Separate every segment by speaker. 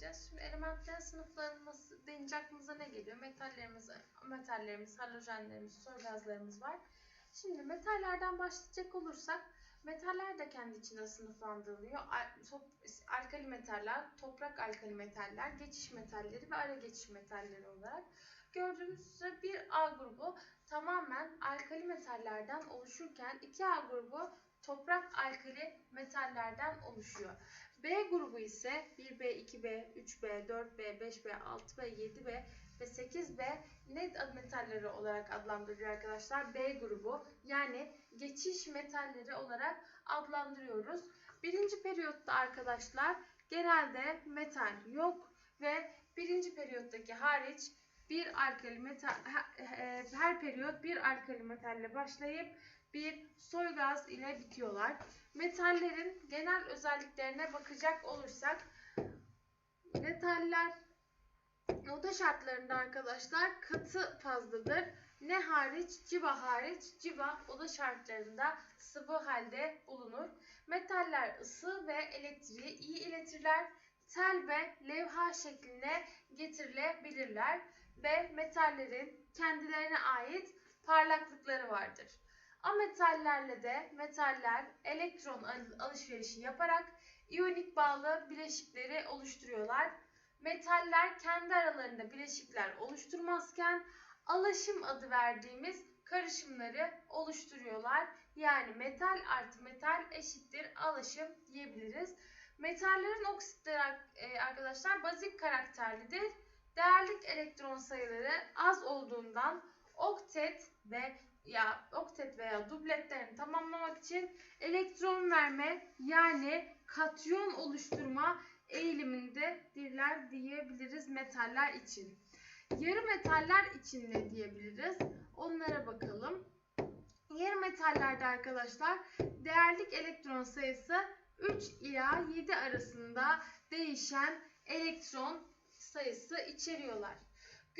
Speaker 1: edeceğiz. Şimdi elementlerin sınıflanması deyince aklımıza ne geliyor? Metallerimiz, metallerimiz, halojenlerimiz, soy gazlarımız var. Şimdi metallerden başlayacak olursak metaller de kendi içinde sınıflandırılıyor. Al- top- Alkali metaller, toprak alkali metaller, geçiş metalleri ve ara geçiş metalleri olarak. Gördüğünüz üzere bir A grubu tamamen alkali metallerden oluşurken 2A grubu toprak alkali metallerden oluşuyor. B grubu ise 1B, 2B, 3B, 4B, 5B, 6B, 7B ve 8B ne metalleri olarak adlandırılıyor arkadaşlar? B grubu yani geçiş metalleri olarak adlandırıyoruz. Birinci periyotta arkadaşlar genelde metal yok ve birinci periyottaki hariç bir alkali metal he- her periyot bir alkali metalle başlayıp bir soy gaz ile bitiyorlar. Metallerin genel özelliklerine bakacak olursak metaller oda şartlarında arkadaşlar katı fazladır. Ne hariç? Civa hariç. Civa oda şartlarında sıvı halde bulunur. Metaller ısı ve elektriği iyi iletirler. Tel ve levha şekline getirilebilirler ve metallerin kendilerine ait parlaklıkları vardır. Ametallerle de metaller elektron al- alışverişi yaparak iyonik bağlı bileşikleri oluşturuyorlar. Metaller kendi aralarında bileşikler oluşturmazken alaşım adı verdiğimiz karışımları oluşturuyorlar. Yani metal artı metal eşittir alaşım diyebiliriz. Metallerin oksitleri e, arkadaşlar bazik karakterlidir. Değerlik elektron sayıları az olduğundan oktet ve ya oktet veya dubletlerini tamamlamak için elektron verme yani katyon oluşturma eğilimindedirler diyebiliriz metaller için. Yarı metaller için ne diyebiliriz? Onlara bakalım. Yarı metallerde arkadaşlar değerlik elektron sayısı 3 ila 7 arasında değişen elektron sayısı içeriyorlar.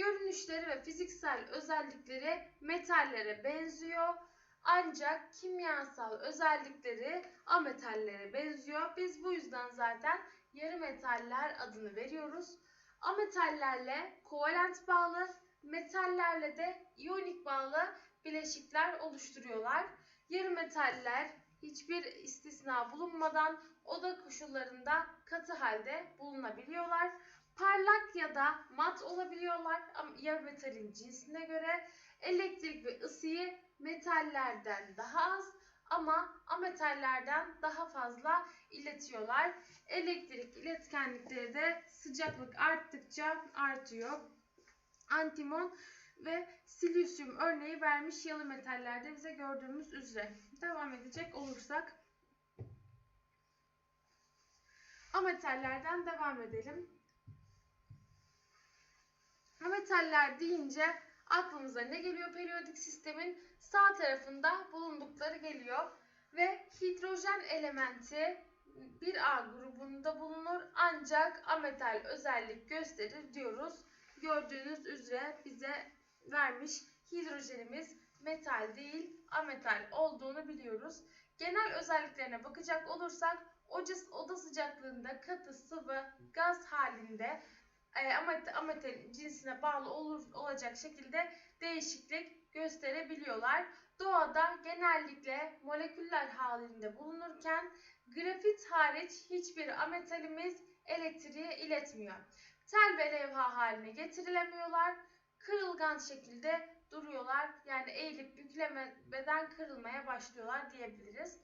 Speaker 1: Görünüşleri ve fiziksel özellikleri metallere benziyor. Ancak kimyasal özellikleri ametallere benziyor. Biz bu yüzden zaten yarı metaller adını veriyoruz. Ametallerle kovalent bağlı, metallerle de iyonik bağlı bileşikler oluşturuyorlar. Yarı metaller hiçbir istisna bulunmadan oda koşullarında katı halde bulunabiliyorlar. Parlak ya da mat olabiliyorlar yarı metalin cinsine göre elektrik ve ısıyı metallerden daha az ama ametallerden daha fazla iletiyorlar. Elektrik iletkenlikleri de sıcaklık arttıkça artıyor. Antimon ve silisyum örneği vermiş yalı metallerde bize gördüğümüz üzere. Devam edecek olursak ametallerden devam edelim. Ametaller deyince aklımıza ne geliyor? Periyodik sistemin sağ tarafında bulundukları geliyor ve hidrojen elementi bir A grubunda bulunur ancak ametal özellik gösterir diyoruz. Gördüğünüz üzere bize vermiş hidrojenimiz metal değil ametal olduğunu biliyoruz. Genel özelliklerine bakacak olursak oda sıcaklığında katı sıvı gaz halinde e, amet, ametal cinsine bağlı olur, olacak şekilde değişiklik gösterebiliyorlar. Doğada genellikle moleküller halinde bulunurken grafit hariç hiçbir ametalimiz elektriği iletmiyor. Tel ve levha haline getirilemiyorlar. Kırılgan şekilde duruyorlar. Yani eğilip bükülemeden kırılmaya başlıyorlar diyebiliriz.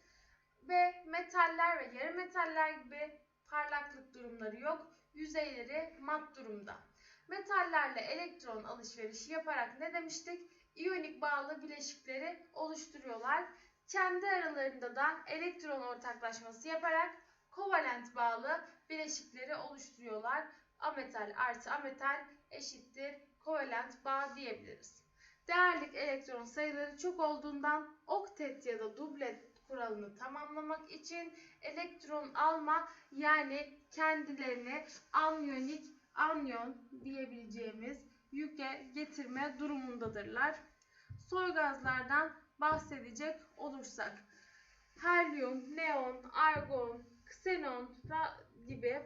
Speaker 1: Ve metaller ve yarı metaller gibi parlaklık durumları yok. Yüzeyleri mat durumda. Metallerle elektron alışverişi yaparak ne demiştik? İyonik bağlı bileşikleri oluşturuyorlar. Kendi aralarında da elektron ortaklaşması yaparak kovalent bağlı bileşikleri oluşturuyorlar. Ametal artı ametal eşittir kovalent bağ diyebiliriz. Değerlik elektron sayıları çok olduğundan oktet ya da dublet kuralını tamamlamak için elektron alma yani kendilerini anyonik anyon diyebileceğimiz yüke getirme durumundadırlar. Soy gazlardan bahsedecek olursak helyum, neon, argon, ksenon gibi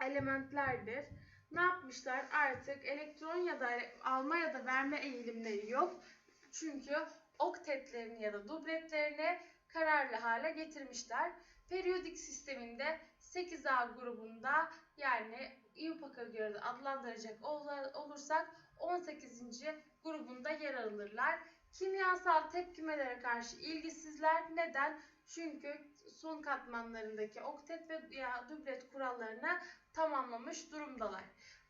Speaker 1: elementlerdir. Ne yapmışlar? Artık elektron ya da alma ya da verme eğilimleri yok. Çünkü oktetlerini ya da dubletlerini kararlı hale getirmişler. Periyodik sisteminde 8A grubunda yani IUPAC'a göre adlandıracak olursak 18. grubunda yer alırlar. Kimyasal tepkimelere karşı ilgisizler. Neden? Çünkü son katmanlarındaki oktet ve dublet kurallarını tamamlamış durumdalar.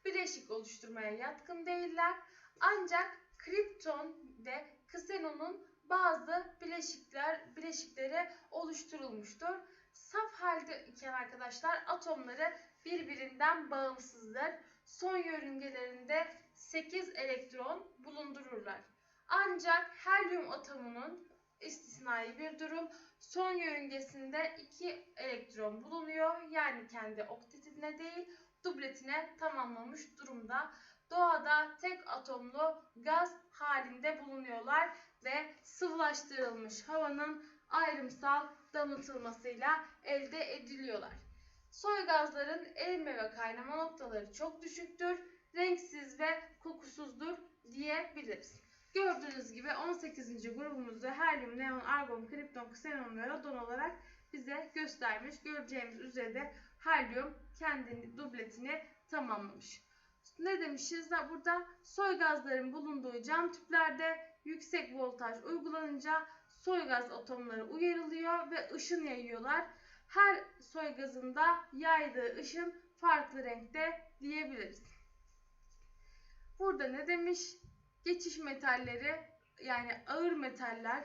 Speaker 1: Bileşik oluşturmaya yatkın değiller. Ancak kripton ve ksenonun bazı bileşikler bileşikleri oluşturulmuştur. Saf halde iken arkadaşlar atomları birbirinden bağımsızdır. Son yörüngelerinde 8 elektron bulundururlar. Ancak helyum atomunun istisnai bir durum. Son yörüngesinde 2 elektron bulunuyor. Yani kendi oktetine değil dubletine tamamlamış durumda. Doğada tek atomlu gaz halinde bulunuyorlar ve sıvılaştırılmış havanın ayrımsal damıtılmasıyla elde ediliyorlar. Soy gazların erime ve kaynama noktaları çok düşüktür, renksiz ve kokusuzdur diyebiliriz. Gördüğünüz gibi 18. grubumuzda helyum, neon, argon, kripton, ksenon ve radon olarak bize göstermiş. Göreceğimiz üzere helyum kendi dubletini tamamlamış. Ne demişiz da burada soy gazların bulunduğu cam tüplerde yüksek voltaj uygulanınca soy gaz atomları uyarılıyor ve ışın yayıyorlar. Her soy gazında yaydığı ışın farklı renkte diyebiliriz. Burada ne demiş? Geçiş metalleri yani ağır metaller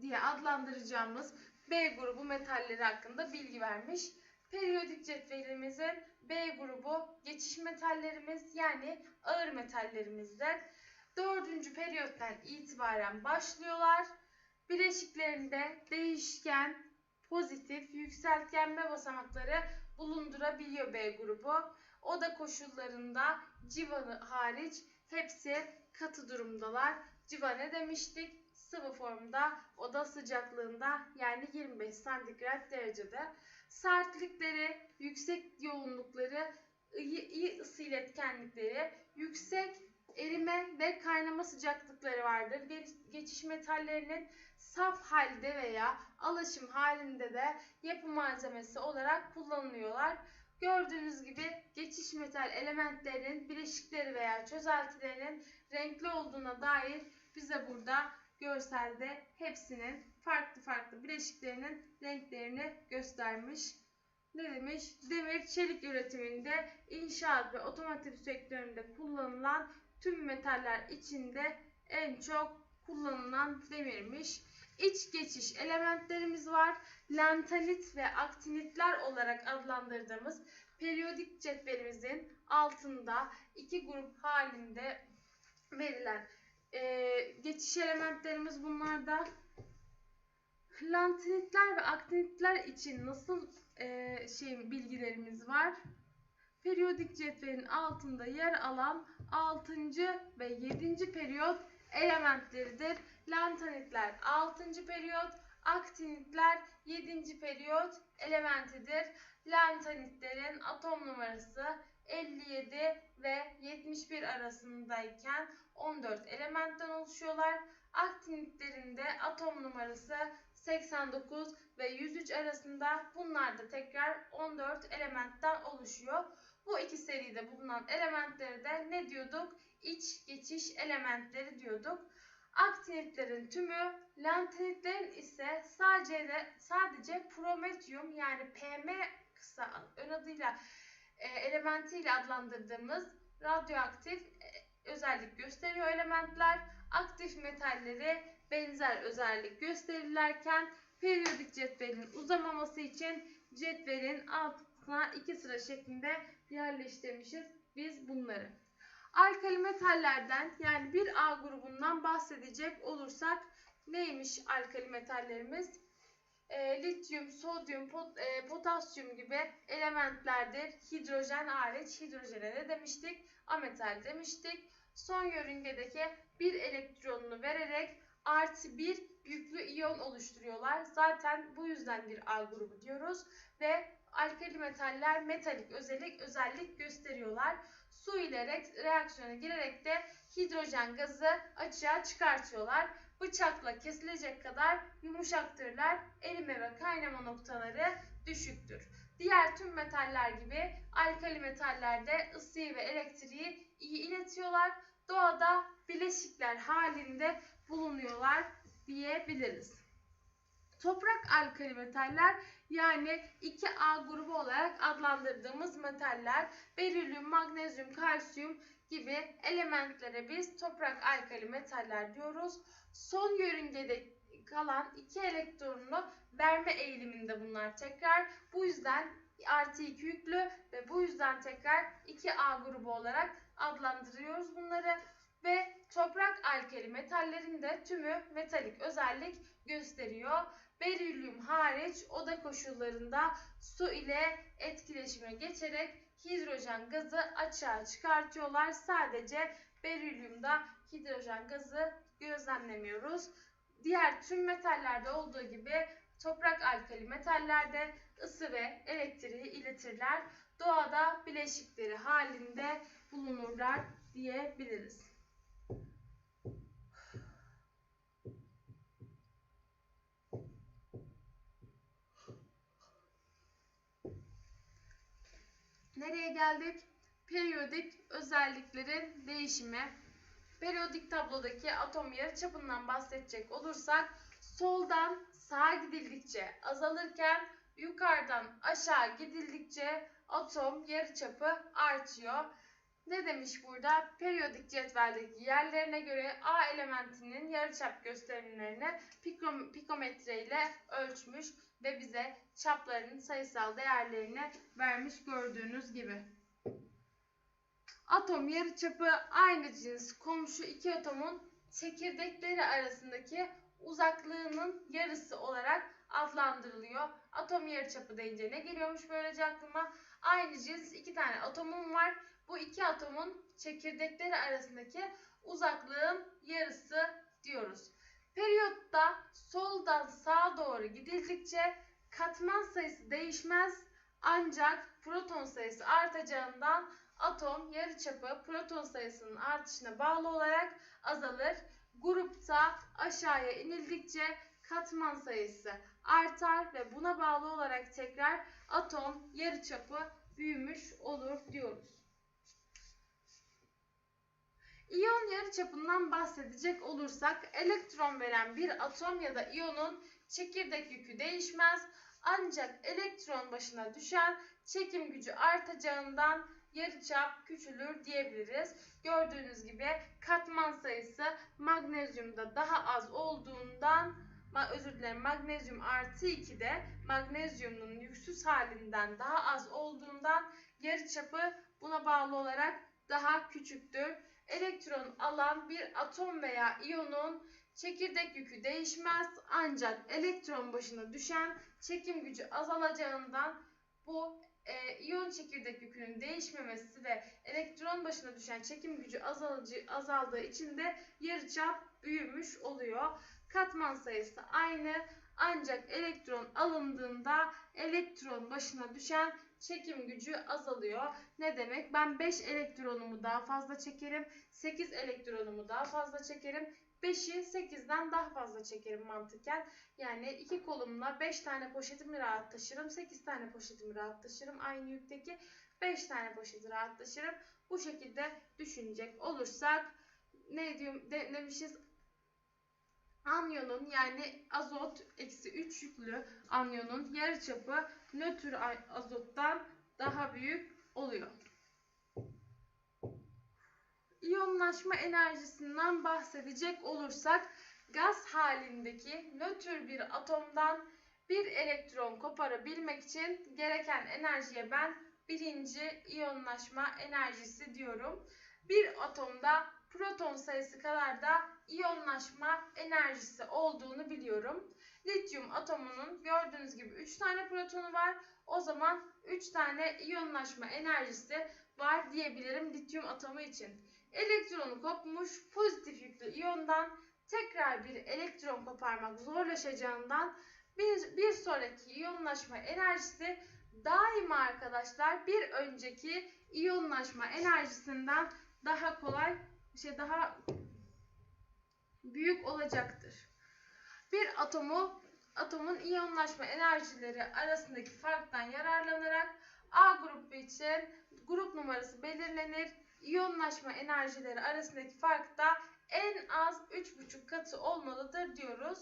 Speaker 1: diye adlandıracağımız B grubu metalleri hakkında bilgi vermiş. Periyodik cetvelimizin B grubu geçiş metallerimiz yani ağır metallerimizden 4. periyottan itibaren başlıyorlar. Bileşiklerinde değişken, pozitif, yükseltgenme basamakları bulundurabiliyor B grubu. Oda koşullarında civanı hariç hepsi katı durumdalar. Civa ne demiştik? Sıvı formda oda sıcaklığında yani 25 santigrat derecede. Sertlikleri, yüksek yoğunlukları, iyi, iyi ısı iletkenlikleri, yüksek erime ve kaynama sıcaklıkları vardır. geçiş metallerinin saf halde veya alaşım halinde de yapı malzemesi olarak kullanılıyorlar. Gördüğünüz gibi geçiş metal elementlerinin bileşikleri veya çözeltilerinin renkli olduğuna dair bize burada görselde hepsinin farklı farklı bileşiklerinin renklerini göstermiş. Ne demiş? Demir çelik üretiminde inşaat ve otomotiv sektöründe kullanılan tüm metaller içinde en çok kullanılan demirmiş. İç geçiş elementlerimiz var. Lantanit ve aktinitler olarak adlandırdığımız periyodik cetvelimizin altında iki grup halinde verilen e, geçiş elementlerimiz bunlarda. Lantanitler ve aktinitler için nasıl e, şey bilgilerimiz var? Periyodik cetvelin altında yer alan 6. ve 7. periyot elementleridir. Lantanitler 6. periyot, aktinitler 7. periyot elementidir. Lantanitlerin atom numarası 57 ve 71 arasındayken 14 elementten oluşuyorlar. Aktinitlerin de atom numarası 89 ve 103 arasında bunlar da tekrar 14 elementten oluşuyor. Bu iki seride bulunan elementleri de ne diyorduk? İç geçiş elementleri diyorduk. Aktinitlerin tümü, lantinitlerin ise sadece de sadece prometyum yani PM kısa ön adıyla e, elementiyle adlandırdığımız radyoaktif e, özellik gösteriyor elementler. Aktif metalleri benzer özellik gösterirlerken periyodik cetvelin uzamaması için cetvelin altına iki sıra şeklinde yerleştirmişiz biz bunları. Alkali metallerden yani bir A grubundan bahsedecek olursak neymiş alkali metallerimiz? E, lityum, sodyum, pot, e, potasyum gibi elementlerdir. Hidrojen hariç hidrojene ne demiştik? Ametal demiştik. Son yörüngedeki bir elektronunu vererek artı bir yüklü iyon oluşturuyorlar. Zaten bu yüzden bir A grubu diyoruz ve alkali metaller metalik özellik özellik gösteriyorlar. Su ile re- reaksiyona girerek de hidrojen gazı açığa çıkartıyorlar. Bıçakla kesilecek kadar yumuşaktırlar. Erime ve kaynama noktaları düşüktür. Diğer tüm metaller gibi alkali metallerde ısıyı ve elektriği iyi iletiyorlar. Doğada bileşikler halinde bulunuyorlar diyebiliriz. Toprak alkali metaller yani 2A grubu olarak adlandırdığımız metaller berilyum, magnezyum, kalsiyum gibi elementlere biz toprak alkali metaller diyoruz. Son yörüngede kalan iki elektronunu verme eğiliminde bunlar tekrar. Bu yüzden artı 2 yüklü ve bu yüzden tekrar 2A grubu olarak adlandırıyoruz bunları. Ve toprak alkali metallerin de tümü metalik özellik gösteriyor. Berilyum hariç oda koşullarında su ile etkileşime geçerek hidrojen gazı açığa çıkartıyorlar. Sadece berilyumda hidrojen gazı gözlemlemiyoruz. Diğer tüm metallerde olduğu gibi toprak alkali metallerde ısı ve elektriği iletirler. Doğada bileşikleri halinde bulunurlar diyebiliriz. Nereye geldik? Periyodik özelliklerin değişimi. Periyodik tablodaki atom yarıçapından bahsedecek olursak soldan sağa gidildikçe azalırken yukarıdan aşağı gidildikçe atom yarıçapı artıyor. Ne demiş burada? Periyodik cetveldeki yerlerine göre A elementinin yarıçap gösterimlerini pikom- pikometre ile ölçmüş ve bize çaplarının sayısal değerlerini vermiş gördüğünüz gibi. Atom yarıçapı aynı cins komşu iki atomun çekirdekleri arasındaki uzaklığının yarısı olarak adlandırılıyor. Atom yarıçapı deyince ne geliyormuş böylece aklıma? Aynı cins iki tane atomum var. Bu iki atomun çekirdekleri arasındaki uzaklığın yarısı diyoruz. Periyotta soldan sağa doğru gidildikçe katman sayısı değişmez ancak proton sayısı artacağından atom yarıçapı proton sayısının artışına bağlı olarak azalır. Grupta aşağıya inildikçe katman sayısı artar ve buna bağlı olarak tekrar atom yarıçapı büyümüş olur diyoruz. İyon yarıçapından bahsedecek olursak elektron veren bir atom ya da iyonun çekirdek yükü değişmez ancak elektron başına düşen çekim gücü artacağından yarıçap küçülür diyebiliriz. Gördüğünüz gibi katman sayısı magnezyumda daha az olduğundan özür dilerim magnezyum artı 2'de magnezyumun yüksüz halinden daha az olduğundan yarıçapı buna bağlı olarak daha küçüktür. Elektron alan bir atom veya iyonun çekirdek yükü değişmez ancak elektron başına düşen çekim gücü azalacağından bu e, iyon çekirdek yükünün değişmemesi ve elektron başına düşen çekim gücü azalıcı, azaldığı için de yarıçap büyümüş oluyor. Katman sayısı aynı ancak elektron alındığında elektron başına düşen çekim gücü azalıyor. Ne demek? Ben 5 elektronumu daha fazla çekerim. 8 elektronumu daha fazla çekerim. 5'i 8'den daha fazla çekerim mantıken. Yani iki kolumla 5 tane poşetimi rahat taşırım. 8 tane poşetimi rahat taşırım. Aynı yükteki 5 tane poşeti rahat taşırım. Bu şekilde düşünecek olursak ne diyorum de, demişiz anyonun yani azot eksi 3 yüklü anyonun yarıçapı nötr azottan daha büyük oluyor. İyonlaşma enerjisinden bahsedecek olursak gaz halindeki nötr bir atomdan bir elektron koparabilmek için gereken enerjiye ben birinci iyonlaşma enerjisi diyorum. Bir atomda proton sayısı kadar da iyonlaşma enerjisi olduğunu biliyorum. Lityum atomunun gördüğünüz gibi 3 tane protonu var. O zaman 3 tane iyonlaşma enerjisi var diyebilirim lityum atomu için. Elektronu kopmuş pozitif yüklü iyondan tekrar bir elektron koparmak zorlaşacağından bir, bir sonraki iyonlaşma enerjisi daima arkadaşlar bir önceki iyonlaşma enerjisinden daha kolay, şey daha büyük olacaktır. Bir atomu atomun iyonlaşma enerjileri arasındaki farktan yararlanarak A grubu için grup numarası belirlenir. İyonlaşma enerjileri arasındaki fark da en az 3,5 katı olmalıdır diyoruz.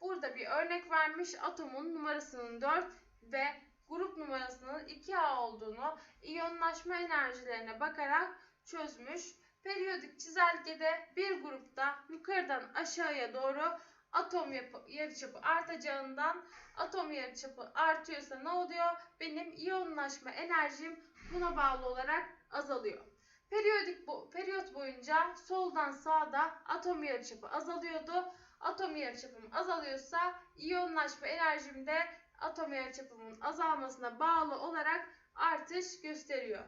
Speaker 1: Burada bir örnek vermiş. Atomun numarasının 4 ve grup numarasının 2A olduğunu iyonlaşma enerjilerine bakarak çözmüş. Periyodik çizelgede bir grupta yukarıdan aşağıya doğru atom yarıçapı artacağından atom yarıçapı artıyorsa ne oluyor? Benim iyonlaşma enerjim buna bağlı olarak azalıyor. Periyodik bu, periyot boyunca soldan sağda atom yarıçapı azalıyordu. Atom yarıçapım azalıyorsa iyonlaşma enerjim de atom yarıçapımın azalmasına bağlı olarak artış gösteriyor.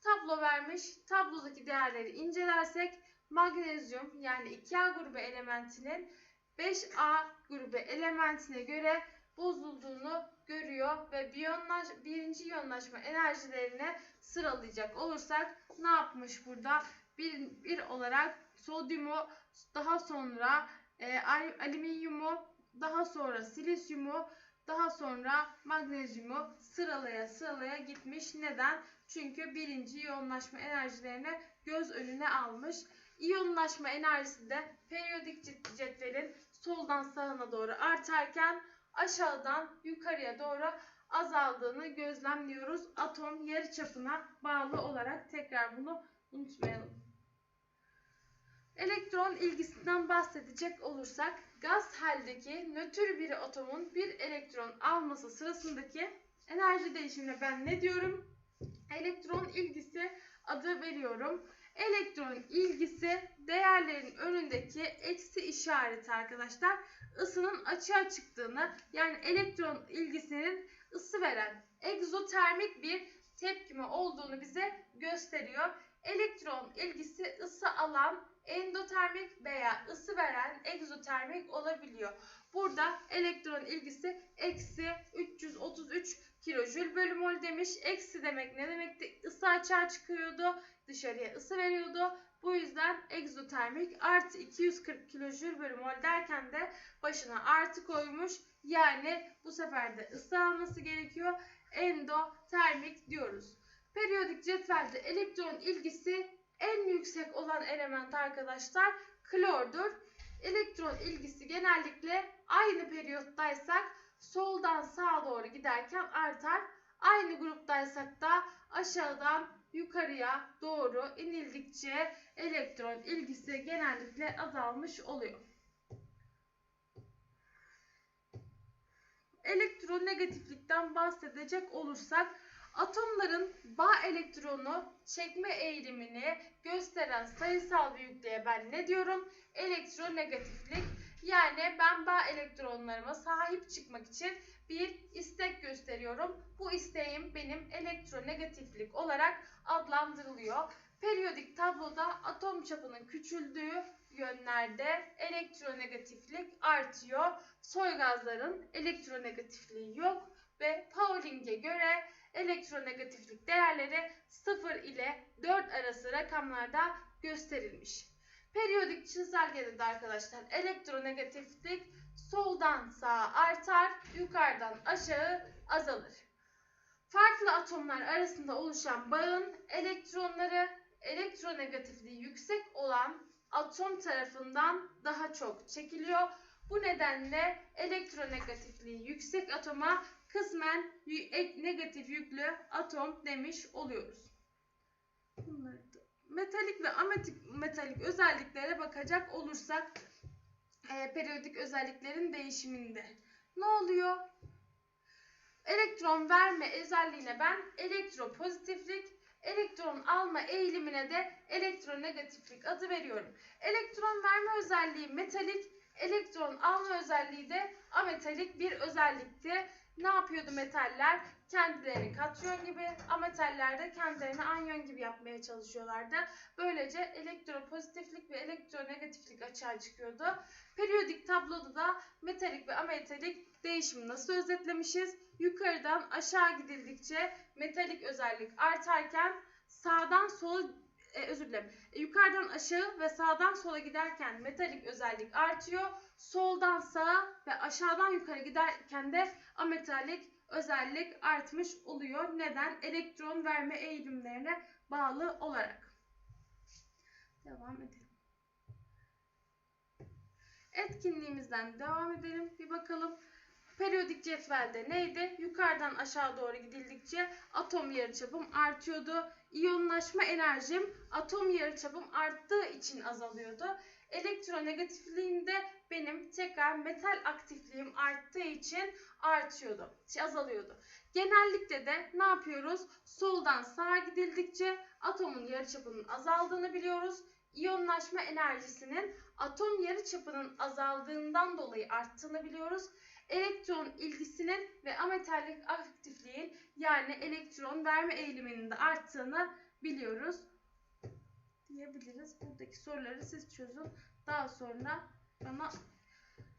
Speaker 1: Tablo vermiş. Tablodaki değerleri incelersek magnezyum yani 2A grubu elementinin 5A grubu elementine göre bozulduğunu görüyor ve biyonlaş, birinci iyonlaşma enerjilerini sıralayacak olursak ne yapmış burada? Bir, bir olarak sodyumu daha sonra e, alüminyumu daha sonra silisyumu daha sonra magnezyumu sıralaya sıralaya gitmiş. Neden? Çünkü birinci iyonlaşma enerjilerini göz önüne almış. İyonlaşma enerjisi de periyodik cetvelin soldan sağına doğru artarken aşağıdan yukarıya doğru azaldığını gözlemliyoruz. Atom yarıçapına bağlı olarak tekrar bunu unutmayalım. Elektron ilgisinden bahsedecek olursak gaz haldeki nötr bir atomun bir elektron alması sırasındaki enerji değişimine ben ne diyorum? Elektron ilgisi adı veriyorum. Elektron ilgisi değerlerin önündeki eksi işareti arkadaşlar ısının açığa çıktığını yani elektron ilgisinin ısı veren egzotermik bir tepkime olduğunu bize gösteriyor. Elektron ilgisi ısı alan endotermik veya ısı veren egzotermik olabiliyor. Burada elektron ilgisi eksi 333 kilojül bölü mol demiş. Eksi demek ne demekti? Isı açığa çıkıyordu. Dışarıya ısı veriyordu. Bu yüzden egzotermik artı 240 kilojül bölü mol derken de başına artı koymuş. Yani bu sefer de ısı alması gerekiyor. Endotermik diyoruz. Periyodik cetvelde elektron ilgisi en yüksek olan element arkadaşlar klordur. Elektron ilgisi genellikle aynı periyottaysak soldan sağa doğru giderken artar. Aynı gruptaysak da aşağıdan yukarıya doğru inildikçe elektron ilgisi genellikle azalmış oluyor. Elektronegatiflikten bahsedecek olursak atomların bağ elektronu çekme eğilimini gösteren sayısal büyüklüğe ben ne diyorum? Elektronegatiflik. Yani ben bağ elektronlarıma sahip çıkmak için bir istek gösteriyorum. Bu isteğim benim elektronegatiflik olarak adlandırılıyor. Periyodik tabloda atom çapının küçüldüğü yönlerde elektronegatiflik artıyor. Soy gazların elektronegatifliği yok ve Pauling'e göre elektronegatiflik değerleri 0 ile 4 arası rakamlarda gösterilmiş. Periyodik çizelgede de arkadaşlar elektronegatiflik soldan sağa artar, yukarıdan aşağı azalır. Farklı atomlar arasında oluşan bağın elektronları elektronegatifliği yüksek olan atom tarafından daha çok çekiliyor. Bu nedenle elektronegatifliği yüksek atoma kısmen negatif yüklü atom demiş oluyoruz. Metalik ve ametik metalik özelliklere bakacak olursak e, periyodik özelliklerin değişiminde ne oluyor? Elektron verme özelliğine ben elektropozitiflik, elektron alma eğilimine de elektronegatiflik adı veriyorum. Elektron verme özelliği metalik, elektron alma özelliği de ametalik bir özellikti. Ne yapıyordu metaller? Kendilerini katyon gibi, ametaller de kendilerini anyon gibi yapmaya çalışıyorlardı. Böylece elektropozitiflik ve elektronegatiflik açığa çıkıyordu. Periyodik tabloda da metalik ve ametalik değişimi nasıl özetlemişiz? Yukarıdan aşağı gidildikçe metalik özellik artarken sağdan sola e, özür dilerim. E, yukarıdan aşağı ve sağdan sola giderken metalik özellik artıyor. Soldan sağa ve aşağıdan yukarı giderken de ametalik özellik artmış oluyor. Neden? Elektron verme eğilimlerine bağlı olarak. Devam edelim. Etkinliğimizden devam edelim. Bir bakalım. Periyodik cetvelde neydi? Yukarıdan aşağı doğru gidildikçe atom yarıçapım artıyordu. İyonlaşma enerjim atom yarıçapım arttığı için azalıyordu. Elektronegatifliğimde benim tekrar metal aktifliğim arttığı için artıyordu. Şey, azalıyordu. Genellikle de ne yapıyoruz? Soldan sağa gidildikçe atomun yarıçapının azaldığını biliyoruz. İyonlaşma enerjisinin atom yarıçapının azaldığından dolayı arttığını biliyoruz elektron ilgisinin ve ametallik aktifliğin yani elektron verme eğiliminin de arttığını biliyoruz diyebiliriz. Buradaki soruları siz çözün. Daha sonra bana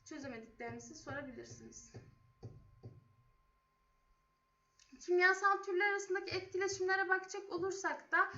Speaker 1: çözemediklerinizi sorabilirsiniz. Kimyasal türler arasındaki etkileşimlere bakacak olursak da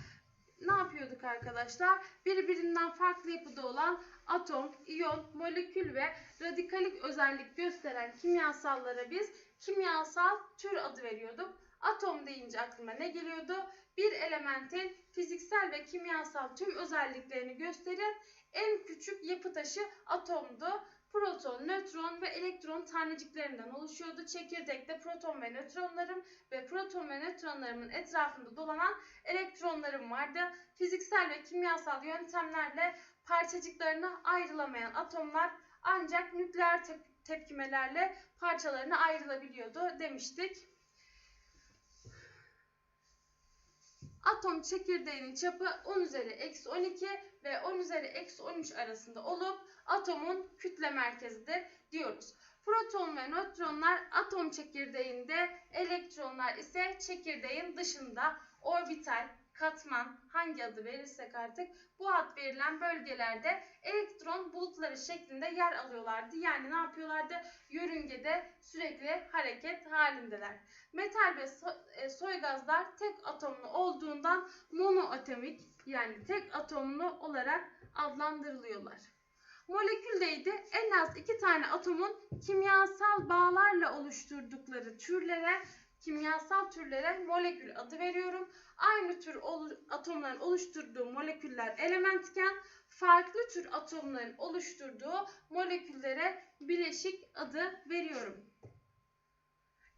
Speaker 1: ne yapıyorduk arkadaşlar? Birbirinden farklı yapıda olan atom, iyon, molekül ve radikalik özellik gösteren kimyasallara biz kimyasal tür adı veriyorduk. Atom deyince aklıma ne geliyordu? Bir elementin fiziksel ve kimyasal tüm özelliklerini gösteren en küçük yapı taşı atomdu. Proton, nötron ve elektron taneciklerinden oluşuyordu. Çekirdekte proton ve nötronlarım ve proton ve nötronlarımın etrafında dolanan elektronlarım vardı. Fiziksel ve kimyasal yöntemlerle parçacıklarına ayrılamayan atomlar ancak nükleer te tepkimelerle parçalarına ayrılabiliyordu demiştik. Atom çekirdeğinin çapı 10 üzeri eksi 12 ve 10 üzeri eksi 13 arasında olup atomun kütle merkezidir diyoruz. Proton ve nötronlar atom çekirdeğinde, elektronlar ise çekirdeğin dışında orbital, katman hangi adı verirsek artık bu ad verilen bölgelerde elektron bulutları şeklinde yer alıyorlardı. Yani ne yapıyorlardı? Yörüngede sürekli hareket halindeler. Metal ve e, soy gazlar tek atomlu olduğundan monoatomik yani tek atomlu olarak adlandırılıyorlar. Moleküldeydi en az iki tane atomun kimyasal bağlarla oluşturdukları türlere kimyasal türlere molekül adı veriyorum. Aynı tür atomların oluşturduğu moleküller elementken farklı tür atomların oluşturduğu moleküllere bileşik adı veriyorum.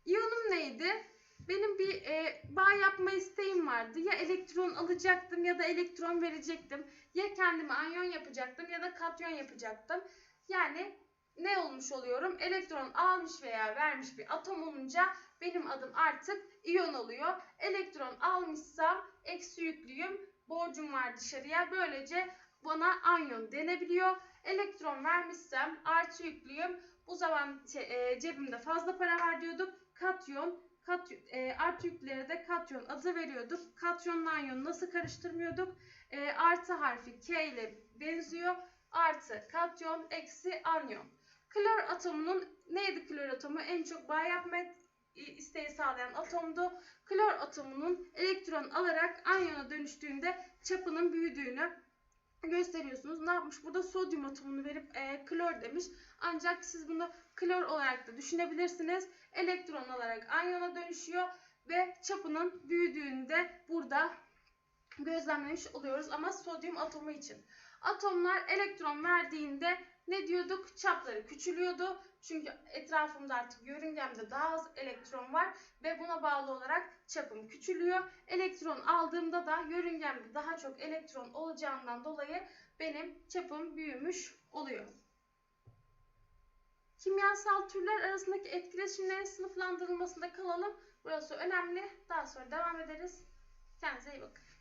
Speaker 1: İyonum neydi? Benim bir e, bağ yapma isteğim vardı. Ya elektron alacaktım ya da elektron verecektim. Ya kendime anyon yapacaktım ya da katyon yapacaktım. Yani ne olmuş oluyorum? Elektron almış veya vermiş bir atom olunca benim adım artık iyon oluyor. Elektron almışsam eksi yüklüyüm. Borcum var dışarıya. Böylece bana anyon denebiliyor. Elektron vermişsem artı yüklüyüm. Bu zaman e, cebimde fazla para var diyorduk. Katyon, kat, e, artı yüklere de katyon adı veriyorduk. Katyonla anyon nasıl karıştırmıyorduk? E, artı harfi K ile benziyor. Artı katyon eksi anyon. Klor atomunun neydi klor atomu? En çok bağ yapma isteği sağlayan atomdu. Klor atomunun elektron alarak anyona dönüştüğünde çapının büyüdüğünü gösteriyorsunuz. Ne yapmış? Burada sodyum atomunu verip e, klor demiş. Ancak siz bunu klor olarak da düşünebilirsiniz. Elektron alarak anyona dönüşüyor ve çapının büyüdüğünde burada gözlemlemiş oluyoruz ama sodyum atomu için. Atomlar elektron verdiğinde ne diyorduk? Çapları küçülüyordu. Çünkü etrafımda artık yörüngemde daha az elektron var ve buna bağlı olarak çapım küçülüyor. Elektron aldığımda da yörüngemde daha çok elektron olacağından dolayı benim çapım büyümüş oluyor. Kimyasal türler arasındaki etkileşimlerin sınıflandırılmasında kalalım. Burası önemli. Daha sonra devam ederiz. Kendinize iyi bakın.